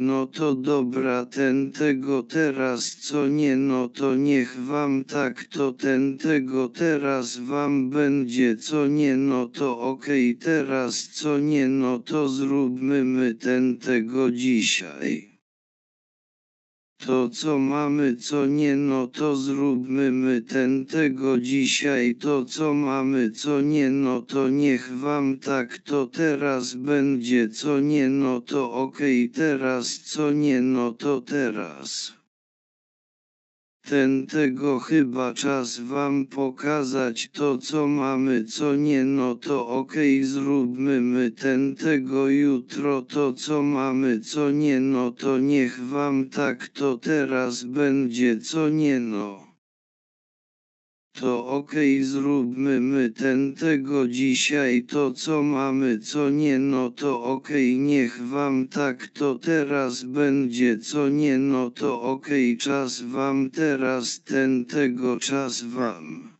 No to dobra ten tego teraz co nie no to niech wam tak to ten tego teraz wam będzie co nie no to okej teraz co nie no to zróbmy my ten tego dzisiaj. To co mamy co nie no to zróbmy my ten tego dzisiaj. To co mamy co nie no to niech wam tak to teraz będzie. Co nie no to okej teraz. Co nie no to teraz. Ten tego chyba czas wam pokazać to co mamy co nie no to okej zróbmy my ten tego jutro to co mamy co nie no to niech wam tak to teraz będzie co nie no. To okej zróbmy my ten tego dzisiaj to co mamy co nie no to okej niech wam tak to teraz będzie co nie no to okej czas wam teraz ten tego czas wam.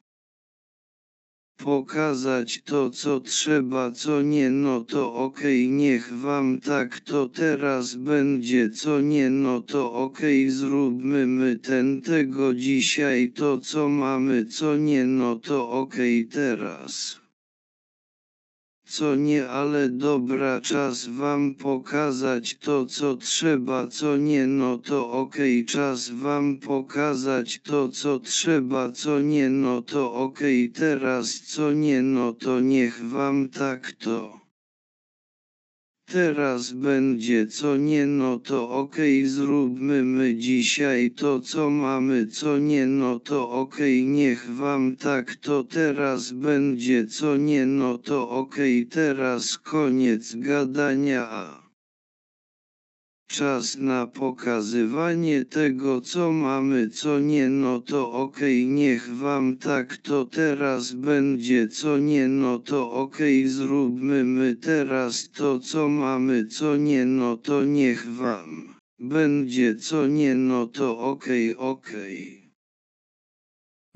Pokazać to co trzeba co nie no to okej niech wam tak to teraz będzie co nie no to okej zróbmy my ten tego dzisiaj to co mamy co nie no to okej teraz. Co nie ale dobra czas wam pokazać to co trzeba co nie no to okej czas wam pokazać to co trzeba co nie no to okej teraz co nie no to niech wam tak to. Teraz będzie co nie no to okej zróbmy my dzisiaj to co mamy co nie no to okej niech wam tak to teraz będzie co nie no to okej teraz koniec gadania. Czas na pokazywanie tego co mamy co nie no to okej niech wam tak to teraz będzie co nie no to okej zróbmy my teraz to co mamy co nie no to niech wam będzie co nie no to okej okej.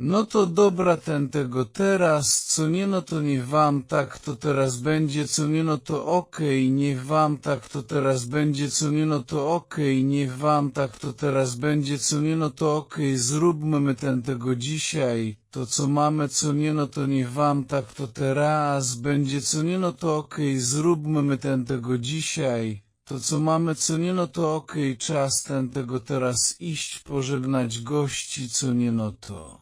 No to dobra ten tego teraz, co nie no to niech wam tak to teraz będzie, co nie no to okej, niech wam tak to teraz będzie, co nie no to okej, niech wam tak to teraz będzie, co nie no to okej, zróbmy my ten tego dzisiaj, to co mamy, co nie no to niech wam tak to teraz będzie, co nie no to okej, zróbmy my ten tego dzisiaj. To co mamy, co nie no to okej, czas ten tego teraz iść pożegnać gości, co nie no to.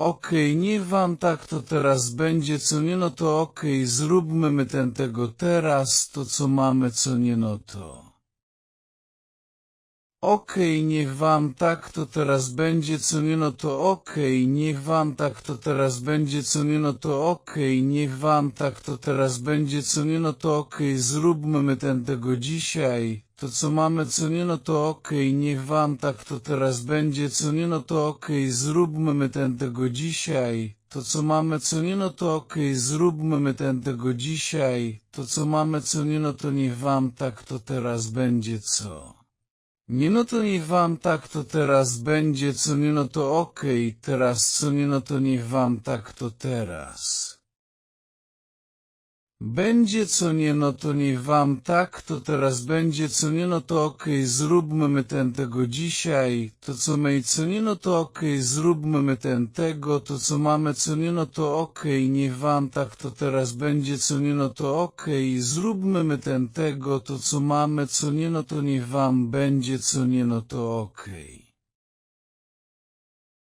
Okej, niech wam tak to teraz będzie, co nie no to okej, zróbmy my ten tego teraz, to co mamy, co nie no to. Okej, niech wam tak to teraz będzie, co nie no to okej, niech wam tak to teraz będzie, co nie no to okej, niech wam tak to teraz będzie, co nie no to okej, zróbmy my ten tego dzisiaj, to co mamy, co nie no to okej, niech wam tak to teraz będzie, co nie no to okej, zróbmy my ten tego dzisiaj, to co mamy, co nie no to okej, zróbmy my ten tego dzisiaj, to co mamy, co nie no to niech wam tak to teraz będzie, co. Nie no to niech wam tak to teraz będzie, co nie no to okej, teraz co nie no to niech wam tak to teraz. Będzie co nie no to niech wam tak to teraz będzie co nie no to okej zróbmy my ten tego dzisiaj, to co my co nie no to okej zróbmy my ten tego, to co mamy co nie no to okej niech wam tak to teraz będzie co nie no to okej zróbmy my ten tego, to co mamy co nie no to niech wam będzie co nie no to okej.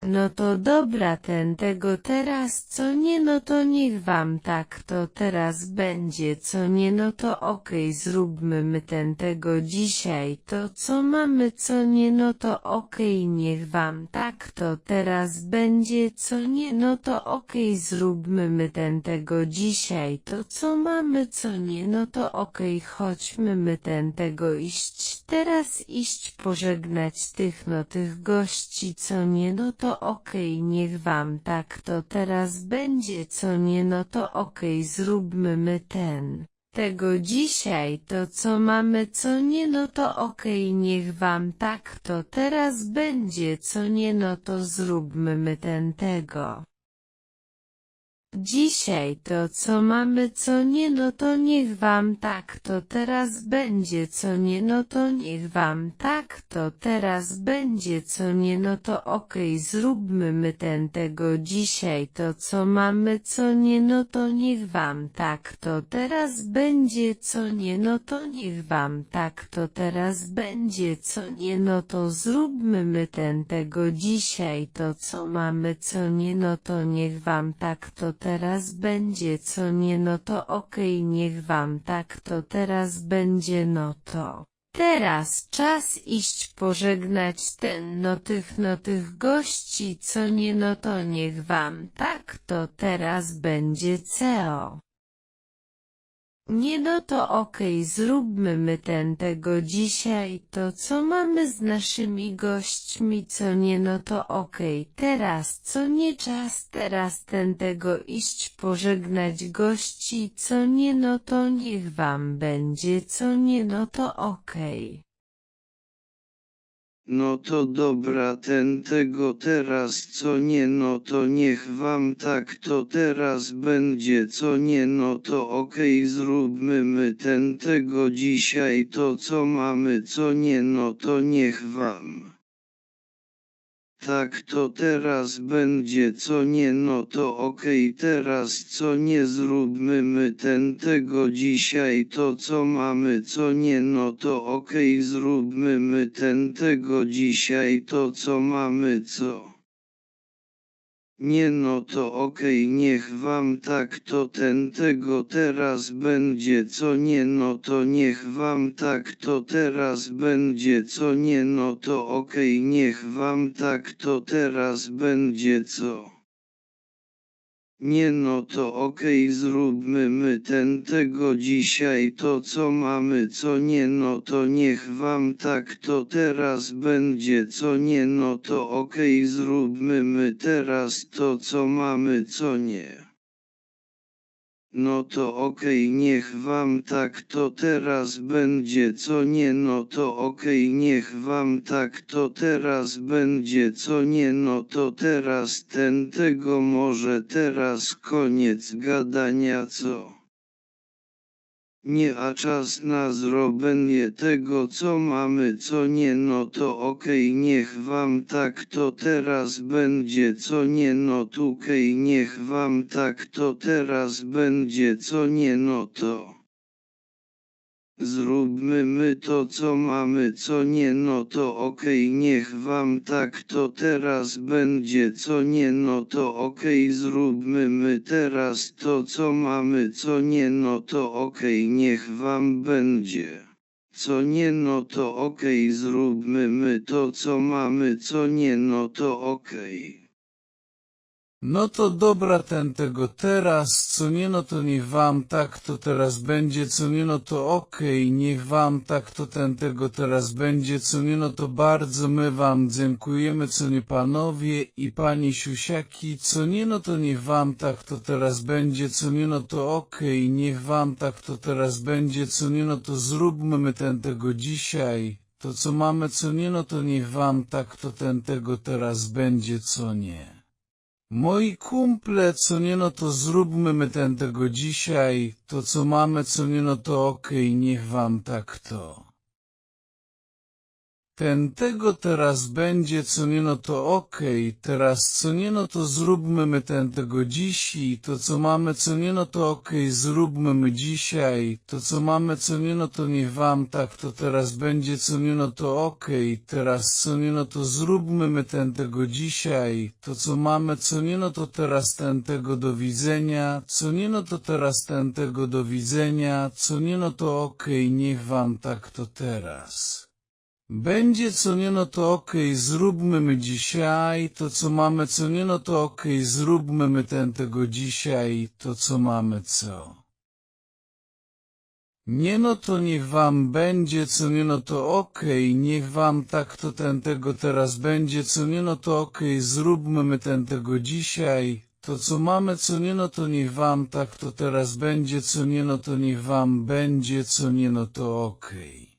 No to dobra ten tego teraz co nie no to niech wam tak to teraz będzie co nie no to okej zróbmy my ten tego dzisiaj to co mamy co nie no to okej niech wam tak to teraz będzie co nie no to okej zróbmy my ten tego dzisiaj to co mamy co nie no to okej chodźmy my ten tego iść teraz iść pożegnać tych no tych gości co nie no to okej niech wam tak to teraz będzie co nie no to okej zróbmy my ten. Tego dzisiaj to co mamy co nie no to okej niech wam tak to teraz będzie co nie no to zróbmy my ten tego Dzisiaj to co mamy co nie no to niech wam tak to teraz będzie co nie no to niech wam tak to teraz będzie co nie no to okej zróbmy my ten tego. Dzisiaj to co mamy co nie no to niech wam tak to teraz będzie co nie no to niech wam tak to teraz będzie co nie no to zróbmy my ten tego. Dzisiaj to co mamy co nie no to niech wam tak to teraz będzie co nie no to okej niech wam tak to teraz będzie no to. Teraz czas iść pożegnać ten no tych no tych gości co nie no to niech wam tak to teraz będzie CEO. Nie no to okej zróbmy my ten tego dzisiaj. To co mamy z naszymi gośćmi co nie no to okej. Teraz co nie czas teraz ten tego iść pożegnać gości. Co nie no to niech wam będzie co nie no to okej. No to dobra ten tego teraz co nie no to niech wam tak to teraz będzie co nie no to okej zróbmy my ten tego dzisiaj to co mamy co nie no to niech wam. Tak to teraz będzie co nie no to okej teraz co nie zróbmy my ten tego dzisiaj to co mamy co nie no to okej zróbmy my ten tego dzisiaj to co mamy co. Nie no to okej niech wam tak to ten tego teraz będzie co nie no to niech wam tak to teraz będzie co nie no to okej niech wam tak to teraz będzie co. Nie no to okej zróbmy my ten tego dzisiaj to co mamy co nie no to niech wam tak to teraz będzie co nie no to okej zróbmy my teraz to co mamy co nie. No to okej niech wam tak to teraz będzie co nie no to okej niech wam tak to teraz będzie co nie no to teraz ten tego może teraz koniec gadania co. Nie a czas na zrobienie tego co mamy co nie no to okej niech wam tak to teraz będzie co nie no tukej niech wam tak to teraz będzie co nie no to. Zróbmy my to co mamy co nie no to okej niech wam tak to teraz będzie co nie no to okej zróbmy my teraz to co mamy co nie no to okej niech wam będzie. Co nie no to okej zróbmy my to co mamy co nie no to okej. No to dobra ten tego teraz, co nie no to niech wam tak to teraz będzie, co nie no to okej, niech wam tak to ten tego teraz będzie, co nie no to bardzo my wam dziękujemy, co nie panowie i pani siusiaki, co nie no to niech wam tak to teraz będzie, co nie no to okej, niech wam tak to teraz będzie, co nie no to zróbmy my ten tego dzisiaj, to co mamy, co nie no to niech wam tak to ten tego teraz będzie, co nie. Moi kumple, co nie no to zróbmy my ten tego dzisiaj, to co mamy, co nie no to okej, niech wam tak to. Ten tego teraz będzie, co nie no to okej, teraz co nie no to zróbmy my ten tego dzisiaj, to co mamy, co nie no to okej, zróbmy my dzisiaj, to co mamy, co nie no to niech wam tak to teraz będzie, co nie no to okej, teraz co nie no to zróbmy my ten tego dzisiaj, to co mamy, co nie no to teraz ten tego do widzenia, co nie no to teraz ten tego do widzenia, co nie no to okej, niech wam tak to teraz. Będzie co nie no to okej, zróbmy my dzisiaj, to co mamy co nie no to okej, zróbmy my ten tego dzisiaj, to co mamy co. Nie no to niech wam będzie, co nie no to okej, niech wam tak to ten tego teraz będzie, co nie no to okej, zróbmy my ten tego dzisiaj, to co mamy, co nie no to niech wam tak to teraz będzie, co nie no to niech wam będzie, co nie no to okej.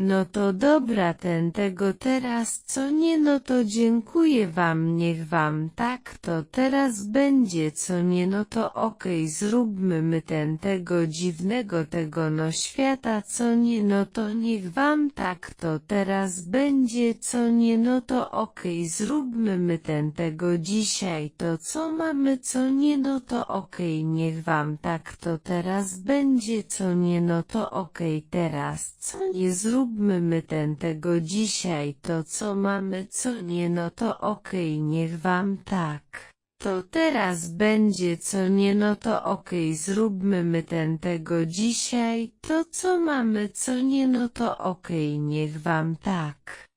No to dobra ten tego teraz co nie no to dziękuję wam niech wam tak to teraz będzie co nie no to okej zróbmy my ten tego dziwnego tego no świata co nie no to niech wam tak to teraz będzie co nie no to okej zróbmy my ten tego dzisiaj to co mamy co nie no to okej niech wam tak to teraz będzie co nie no to okej teraz co nie zróbmy my ten tego dzisiaj to co mamy co nie no to okej niech wam tak. To teraz będzie co nie no to okej zróbmy my ten tego dzisiaj to co mamy co nie no to okej niech wam tak.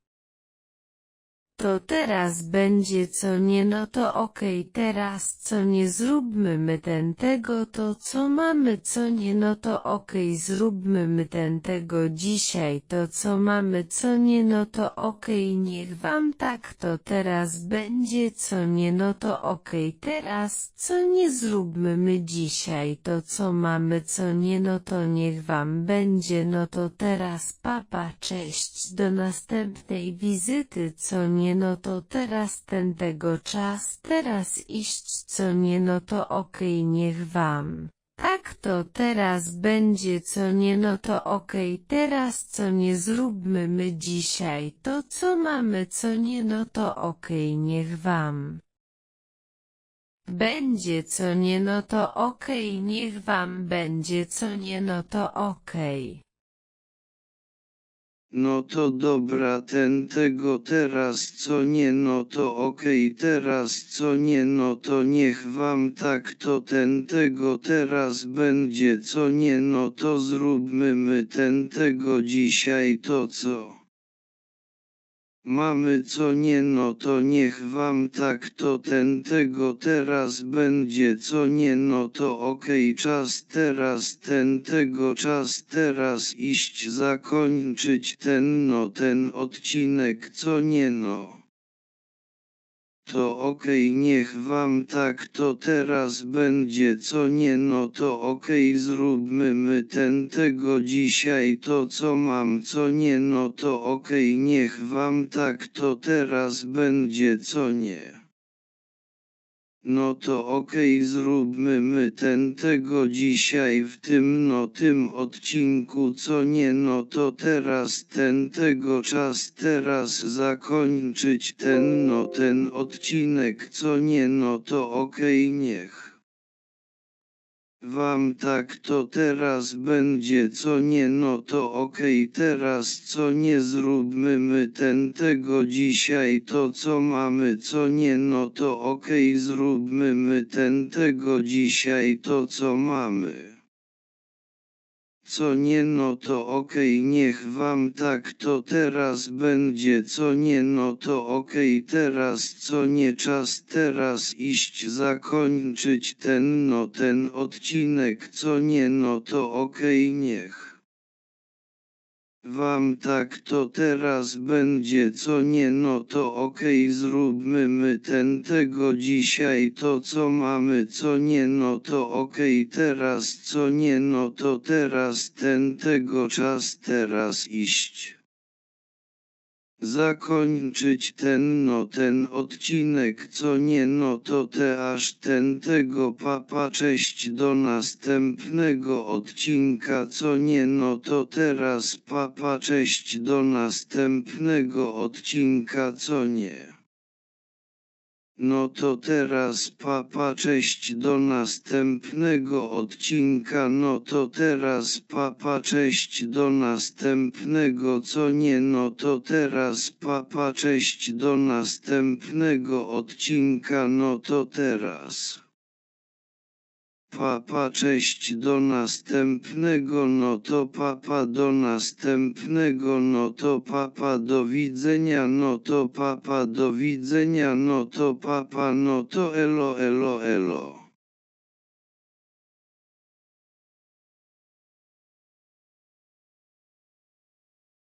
To teraz będzie co nie no to okej teraz co nie zróbmy my ten tego to co mamy co nie no to okej zróbmy my ten tego dzisiaj to co mamy co nie no to okej niech wam tak to teraz będzie co nie no to okej teraz co nie zróbmy my dzisiaj to co mamy co nie no to niech wam będzie no to teraz papa cześć do następnej wizyty co nie no to teraz ten tego czas teraz iść co nie no to okej niech wam. Tak to teraz będzie co nie no to okej teraz co nie zróbmy my dzisiaj to co mamy co nie no to okej niech wam. Będzie co nie no to okej niech wam będzie co nie no to okej. No to dobra ten tego teraz co nie no to okej teraz co nie no to niech wam tak to ten tego teraz będzie co nie no to zróbmy my ten tego dzisiaj to co. Mamy co nie no to niech wam tak to ten tego teraz będzie co nie no to okej czas teraz ten tego czas teraz iść zakończyć ten no ten odcinek co nie no. To okej niech wam tak to teraz będzie co nie no to okej zróbmy my ten tego dzisiaj to co mam co nie no to okej niech wam tak to teraz będzie co nie. No to okej zróbmy my ten tego dzisiaj w tym no tym odcinku co nie no to teraz ten tego czas teraz zakończyć ten no ten odcinek co nie no to okej niech. Wam tak to teraz będzie co nie no to okej teraz co nie zróbmy my ten tego dzisiaj to co mamy co nie no to okej zróbmy my ten tego dzisiaj to co mamy. Co nie no to okej niech wam tak to teraz będzie co nie no to okej teraz co nie czas teraz iść zakończyć ten no ten odcinek co nie no to okej niech. Wam tak to teraz będzie co nie no to okej zróbmy my ten tego dzisiaj to co mamy co nie no to okej teraz co nie no to teraz ten tego czas teraz iść. Zakończyć ten no ten odcinek co nie no to te aż ten tego papa cześć do następnego odcinka co nie no to teraz papa cześć do następnego odcinka co nie. No to teraz papa cześć do następnego odcinka. No to teraz papa cześć do następnego. Co nie no to teraz papa cześć do następnego odcinka. No to teraz. Papa cześć do następnego no to papa do następnego no to papa do widzenia no to papa do widzenia no to papa no to elo elo elo.